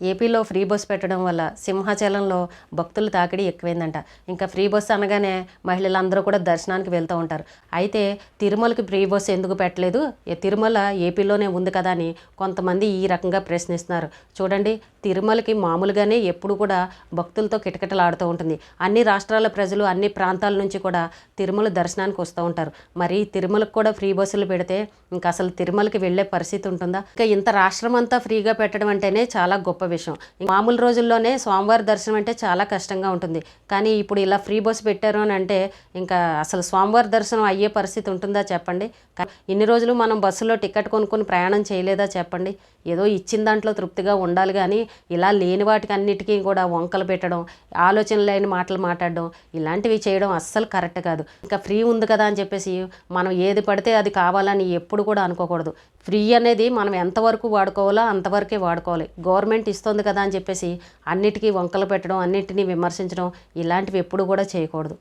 ఏపీలో free bus పెట్టడం వల్ల సింహాచలంలో భక్తుల తాకిడి ఎక్కువైందంట. ఇంకా ఫ్రీ బస్ అనగానే మహిళలందరూ కూడా దర్శనానికి వెళ్తూ ఉంటారు. అయితే తిరుమలకి ఫ్రీ బస్ ఎందుకు పెట్టలేదు? తిరుమల ఏపీలోనే ఉంది కదా అని కొంతమంది ఈ రకంగా ప్రశ్నిస్తున్నారు. చూడండి తిరుమలకి మామూలుగానే ఎప్పుడు కూడా భక్తులతో కిటకిటలాడుతూ ఉంటుంది. అన్ని రాష్ట్రాల ప్రజలు అన్ని ప్రాంతాల నుంచి కూడా తిరుమల దర్శనానికి వస్తూ ఉంటారు. మరి తిరుమలకు కూడా ఫ్రీ బస్సులు పెడితే ఇంకా అసలు తిరుమలకి వెళ్ళే పరిస్థితి ఉంటుందా? ఇంకా ఇంత రాష్ట్రం అంతా ఫ్రీగా పెట్టడం అంటేనే చాలా గొప్ప విషయం. మామూలు రోజుల్లోనే స్వామివారి దర్శనం అంటే చాలా కష్టంగా ఉంటుంది. కానీ ఇప్పుడు ఇలా ఫ్రీ బస్ పెట్టారు అని అంటే ఇంకా అసలు స్వామివారి దర్శనం అయ్యే పరిస్థితి ఉంటుందా చెప్పండి? ఇన్ని రోజులు మనం బస్సులో టికెట్ కొనుక్కొని ప్రయాణం చేయలేదా చెప్పండి? ఏదో ఇచ్చిన దాంట్లో తృప్తిగా ఉండాలి కానీ ఇలా లేని వాటికి అన్నిటికీ కూడా వంకలు పెట్టడం ఆలోచన లేని మాటలు మాట్లాడడం ఇలాంటివి చేయడం అస్సలు కరెక్ట్ కాదు. ఇంకా ఫ్రీ ఉంది కదా అని చెప్పేసి మనం ఏది పడితే అది కావాలని ఎప్పుడు కూడా అనుకోకూడదు. ఫ్రీ అనేది మనం ఎంతవరకు వాడుకోవాలో అంతవరకే వాడుకోవాలి. గవర్నమెంట్ ఇస్తుంది కదా అని చెప్పేసి అన్నిటికీ వంకలు పెట్టడం అన్నిటినీ విమర్శించడం ఇలాంటివి ఎప్పుడు కూడా చేయకూడదు.